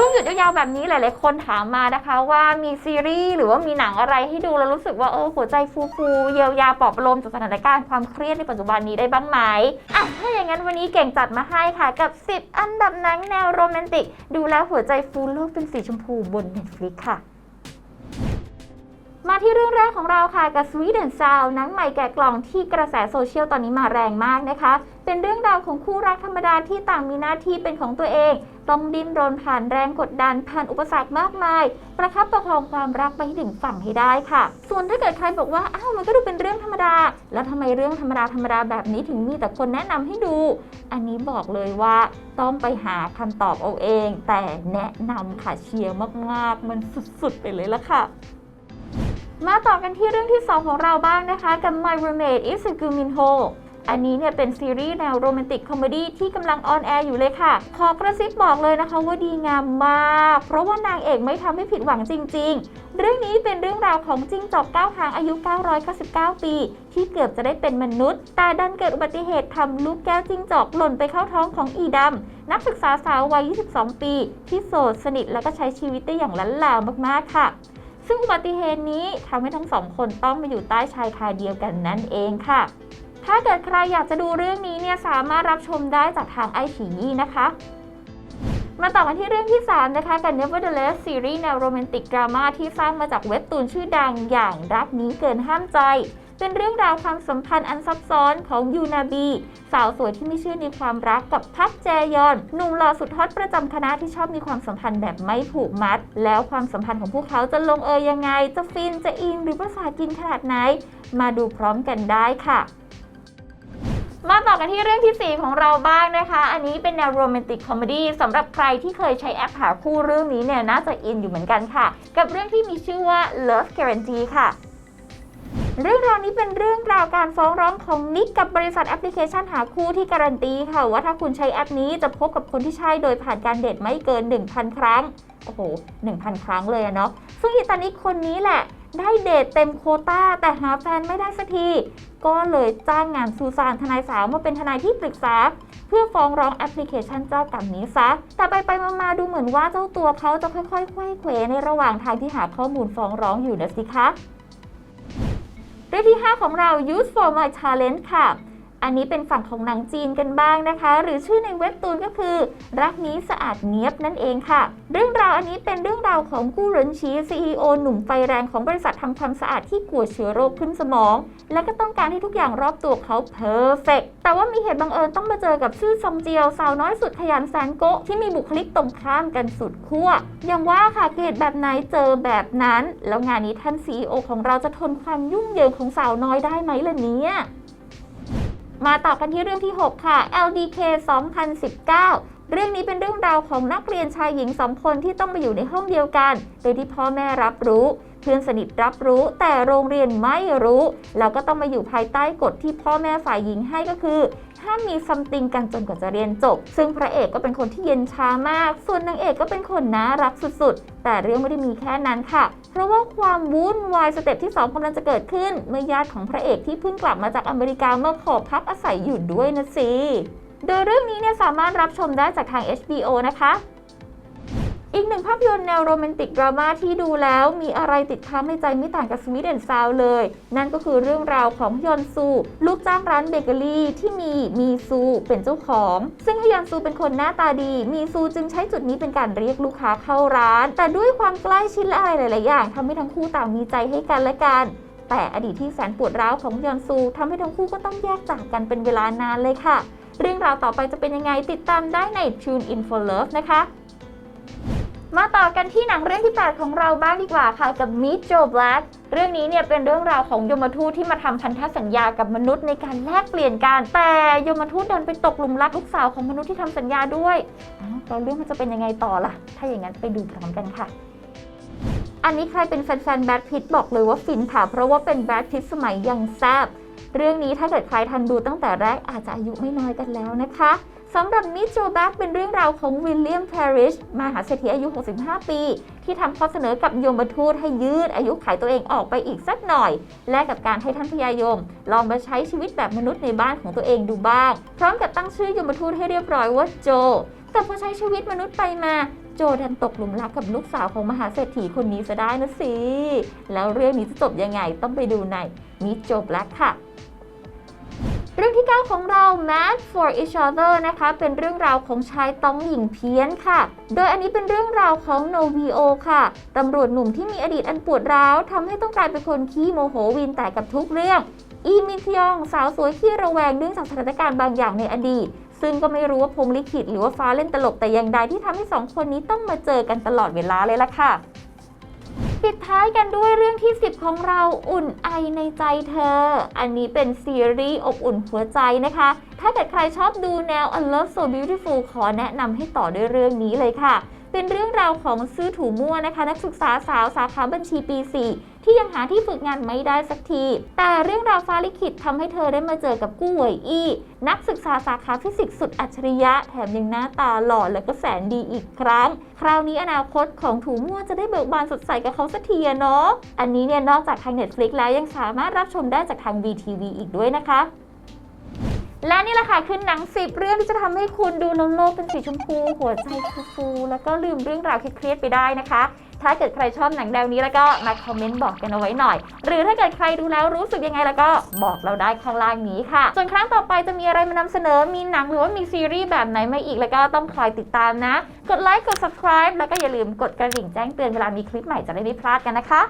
ช่วงหยุดยาวๆแบบนี้หลายๆคนถามมานะคะ ว่ามีซีรีส์หรือว่ามีหนังอะไรให้ดูแล้วรู้สึกว่าเออหัวใจฟูๆเยียวยาปลอบประโลมจากสถานการณ์ความเครียดในปัจจุบันนี้ได้บ้างไหมอะถ้าอย่างนั้นวันนี้เก่งจัดมาให้ค่ะกับ 10 อันดับหนังแนวโรแมนติก ดูแล้วหัวใจฟูโลกเป็นสีชมพูบน Netflix ค่ะ มาที่เรื่องแรกของเราค่ะกับ Sweden Sound หนังใหม่แกะกล่องที่กระแสโซเชียลตอนนี้มาแรงมากนะคะ เป็นเรื่องราวของคู่รักธรรมดาที่ต่างมีหน้าที่เป็นของตัวเอง ต้องดิ้นรนผ่านแรงกดดันผ่านอุปสรรคมากมาย ประคับประคองความรักไปถึงฝั่งให้ได้ค่ะ ส่วนถ้าเกิดใครบอกว่าอ้าวมันก็ดูเป็นเรื่องธรรมดา แล้วทำไมเรื่องธรรมดาธรรมดาแบบนี้ถึงมีแต่คนแนะนำให้ดู อันนี้บอกเลยว่าต้องไปหาคำตอบเอาเอง แต่แนะนำค่ะเชียร์มากๆ มันสุดๆไปเลยละค่ะ มาต่อกันที่เรื่องที่ 2 ของเราบ้างนะคะ กับ My Roommate is a g u m i n Ho อันนี้เนี่ยเป็นซีรีส์แนวโรแมนติกคอมเมดี้ที่กำลังออนแอร์อยู่เลยค่ะ ขอกระซิบบอกเลยนะคะว่าดีงามมาก เพราะว่านางเอกไม่ทำให้ผิดหวังจริง ๆ เรื่องนี้เป็นเรื่องราวของจิ้งจอกเก้าหางอายุ 999 ปี ที่เกือบจะได้เป็นมนุษย์ แต่ดันเกิดอุบัติเหตุทำลูกแก้วจิ้งจอกหล่นไปเข้าท้องของอีดำนักศึกษาสาววัย 22 ปี ที่โสดสนิทแล้วก็ใช้ชีวิตได้อย่างล้นลามากๆค่ะ ซึ่งอุบัติเหตุนี้ทำให้ทั้งสองคนต้องมาอยู่ใต้ชายคาเดียวกันนั่นเองค่ะ ถ้าเกิดใครอยากจะดูเรื่องนี้เนี่ยสามารถรับชมได้จากทางไอฉียี่นะคะ มาต่อกันที่เรื่องที่ 3 นะคะกับ Nevertheless ซีรีส์แนวโรแมนติกดราม่าที่สร้างมาจากเว็บตูนชื่อดังอย่างรักนี้เกินห้ามใจ เป็นเรื่องราวความสัมพันธ์อันซับซ้อนของยูนาบี สาวสวยที่ไม่เชื่อในความรักกับพักแจยอนหนุ่มหล่อสุดฮอตประจำคณะที่ชอบมีความสัมพันธ์แบบไม่ผูกมัด แล้วความสัมพันธ์ของพวกเขาจะลงเอยยังไง จะฟินจะอินหรือประสาทกินขนาดไหน มาดูพร้อมกันได้ค่ะมาต่อกันที่เรื่องทีสี่ 4 ของเราบ้างนะคะ อันนี้เป็นแนวโรแมนติกคอมเมดี้สำหรับใครที่เคยใช้แอปหาคู่เรื่องนี้เนี่ยน่าจะอินอยู่เหมือนกันค่ะ กับเรื่องที่มีชื่อว่า Love Guarantee ค่ะ เรื่องราวนี้เป็นเรื่องราวการฟ้องร้องของนิกกับบริษัทแอปพลิเคชันหาคู่ที่การันตีค่ะ ว่าถ้าคุณใช้แอปนี้จะพบกับคนที่ใช่โดยผ่านการเดทไม่เกิน 1,000 ครั้ง โอ้โห 1,000 ครั้งเลยอะเนาะซึ่งอีตานิกคนนี้แหละ ได้เดทเต็มโคต้า แต่หาแฟนไม่ได้สักที ก็เลยจ้างงานซูซานทนายสาวมาเป็นทนายที่ปรึกษา เพื่อฟ้องร้องแอปพลิเคชันเจ้ากรรมนี้ซะแต่ไปไปๆมาๆดูเหมือนว่าเจ้าตัวเขาจะค่อยๆไขว้เขวในระหว่างทางที่หาข้อมูลฟ้องร้องอยู่นะสิคะ เรื่องที่ 5 ของเรา Use for my talent ค่ะ อันนี้เป็นฝั่งของหนังจีนกันบ้างนะคะ หรือชื่อในเว็บตูนก็คือ รักนี้สะอาดเนียบนั่นเองค่ะ เรื่องราวอันนี้เป็นเรื่องราวของกู้เหรินชี CEO หนุ่มไฟแรงของบริษัททำความสะอาดที่กลัวเชื้อโรคขึ้นสมอง และก็ต้องการให้ทุกอย่างรอบตัวเขาเพอร์เฟกแต่ว่ามีเหตุบังเอิญต้องมาเจอกับชื่อซองเจียวสาวน้อยสุดขยันแสนโกะที่มีบุคลิกตรงข้ามกันสุดขั้วอย่างว่าค่ะเกตแบบไหนเจอแบบนั้น แล้วงานนี้ท่าน CEO ของเราจะทนความยุ่งเหยิงของสาวน้อยได้ไหมล่ะเนี่ย มาต่อกันที่เรื่องที่ 6 ค่ะ LDK 2019 เรื่องนี้เป็นเรื่องราวของนักเรียนชายหญิงสองคนที่ต้องมาอยู่ในห้องเดียวกัน โดยที่พ่อแม่รับรู้ เพื่อนสนิทรับรู้แต่โรงเรียนไม่รู้ แล้วก็ต้องมาอยู่ภายใต้กฎที่พ่อแม่ฝ่ายหญิงให้ก็คือห้ามมีซัมติงกันจนกว่าจะเรียนจบ ซึ่งพระเอกก็เป็นคนที่เย็นชามาก ส่วนนางเอกก็เป็นคนน่ารักสุดๆ แต่เรื่องไม่ได้มีแค่นั้นค่ะ เพราะว่าความวุ่นวายสเต็ปที่ 2กำลังจะเกิดขึ้น เมื่อญาติของพระเอกที่เพิ่งกลับมาจากอเมริกามาขอพักอาศัยอยู่ด้วยนะสิ โดยเรื่องนี้เนี่ยสามารถรับชมได้จากทาง HBO นะคะ อีกหนึ่งภาพยนตร์แนวโรแมนติกดราม่าที่ดูแล้วมีอะไรติดค้างในใจไม่ต่างกับสวีเดนซาวเลย นั่นก็คือเรื่องราวของฮยอนซู ลูกจ้างร้านเบเกอรี่ที่มีมีซูเป็นเจ้าของ ซึ่งฮยอนซูเป็นคนหน้าตาดี มีซูจึงใช้จุดนี้เป็นการเรียกลูกค้าเข้าร้าน แต่ด้วยความใกล้ชิดและอะไรหลาย ๆ อย่างทำให้ทั้งคู่ต่างมีใจให้กันและกันแต่อดีตที่แสนปวดร้าวของฮยอนซูทำให้ทั้งคู่ก็ต้องแยกจากกันเป็นเวลานานเลยค่ะ เรื่องราวต่อไปจะเป็นยังไงติดตามได้ใน Tune In for Love นะคะ มาต่อกันที่หนังเรื่องที่ 8 ของเราบ้างดีกว่าค่ะกับ Meet Joe Black เรื่องนี้เนี่ยเป็นเรื่องราวของยมทูตที่มาทำพันธสัญญากับมนุษย์ในการแลกเปลี่ยนกัน แต่ยมทูตดันไปตกหลุมรักลูกสาวของมนุษย์ที่ทำสัญญาด้วยอ้าเรื่องมันจะเป็นยังไงต่อล่ะ ถ้าอย่างนั้นไปดูพร้อมกันค่ะ อันนี้ใครเป็นแฟนๆแบทพิทบอกเลยว่าฟินค่ะ เพราะว่าเป็นแบทพิทสมัยยังแซบเรื่องนี้ถ้าเกิดใครทันดูตั้งแต่แรกอาจจะอายุไม่น้อยกันแล้วนะคะ สำหรับมิโจแบ็กเป็นเรื่องราวของวิลเลียมแพริชมหาเศรษฐีอายุ 65 ปี ที่ทำข้อเสนอกับยมทูตให้ยืดอายุขัยตัวเองออกไปอีกสักหน่อย และกับการให้ท่านพญายม ลองมาใช้ชีวิตแบบมนุษย์ในบ้านของตัวเองดูบ้าง พร้อมกับตั้งชื่อยมทูตให้เรียบร้อยว่าโจ แต่พอใช้ชีวิตมนุษย์ไปมาโจดันตกหลุมรักกับลูกสาวของมหาเศรษฐีคนนี้ซะได้นะสิ แล้วเรื่องนี้จะจบยังไงต้องไปดูในมิจบแล้วค่ะ เรื่องที่ 9 ของเรา Mad for Each Other นะคะ เป็นเรื่องราวของชายต้องหญิงเพี้ยนค่ะ โดยอันนี้เป็นเรื่องราวของ Novio ค่ะ ตำรวจหนุ่มที่มีอดีตอันปวดร้าวทำให้ต้องกลายเป็นคนขี้โมโหวินแต่กับทุกเรื่อง อีมินพยอง สาวสวยขี้ระแวงเนื่องจากสถานการณ์บางอย่างในอดีต ซึ่งก็ไม่รู้ว่าพรมลิขิตหรือว่าฟ้าเล่นตลกแต่อย่างใดที่ทำให้สองคนนี้ต้องมาเจอกันตลอดเวลาเลยล่ะค่ะ ปิดท้ายกันด้วยเรื่องที่ 10 ของเราอุ่นไอในใจเธอ อันนี้เป็นซีรีส์อบอุ่นหัวใจนะคะ ถ้าเกิดใครชอบดูแนว I Love So Beautiful ขอแนะนำให้ต่อด้วยเรื่องนี้เลยค่ะ เป็นเรื่องราวของซื่อถูมั่วนะคะ นักศึกษาสาวสาขาบัญชีปี 4 ที่ยังหาที่ฝึกงานไม่ได้สักที แต่เรื่องราวฟ้าลิขิตทำให้เธอได้มาเจอกับกู้เหวยอี้ นักศึกษาสาขาฟิสิกส์สุดอัจฉริยะ แถมยังหน้าตาหล่อและก็แสนดีอีกครั้ง คราวนี้อนาคตของถูมั่วจะได้เบิกบานสดใสกับเขาสักทีเนาะอันนี้เนี่ยนอกจากทาง Netflix แล้วยังสามารถรับชมได้จากทาง VTV อีกด้วยนะคะ และนี่แหละค่ะคือหนังสิบเรื่องที่จะทำให้คุณดูแล้วโลกเป็นสีชมพู หัวใจฟูๆแล้วก็ลืมเรื่องราวเครียดไปได้นะคะ ถ้าเกิดใครชอบหนังแนวนี้แล้วก็มาคอมเมนต์บอกกันเอาไว้หน่อย หรือถ้าเกิดใครดูแล้วรู้สึกยังไงแล้วก็บอกเราได้ข้างล่างนี้ค่ะ ส่วนครั้งต่อไปจะมีอะไรมานำเสนอมีหนังหรือว่ามีซีรีส์แบบไหนมาอีกแล้วก็ต้องคอยติดตามนะ กดไลค์กด subscribe แล้วก็อย่าลืมกดกระดิ่งแจ้งเตือนเวลามีคลิปใหม่จะได้ไม่พลาดกันนะคะ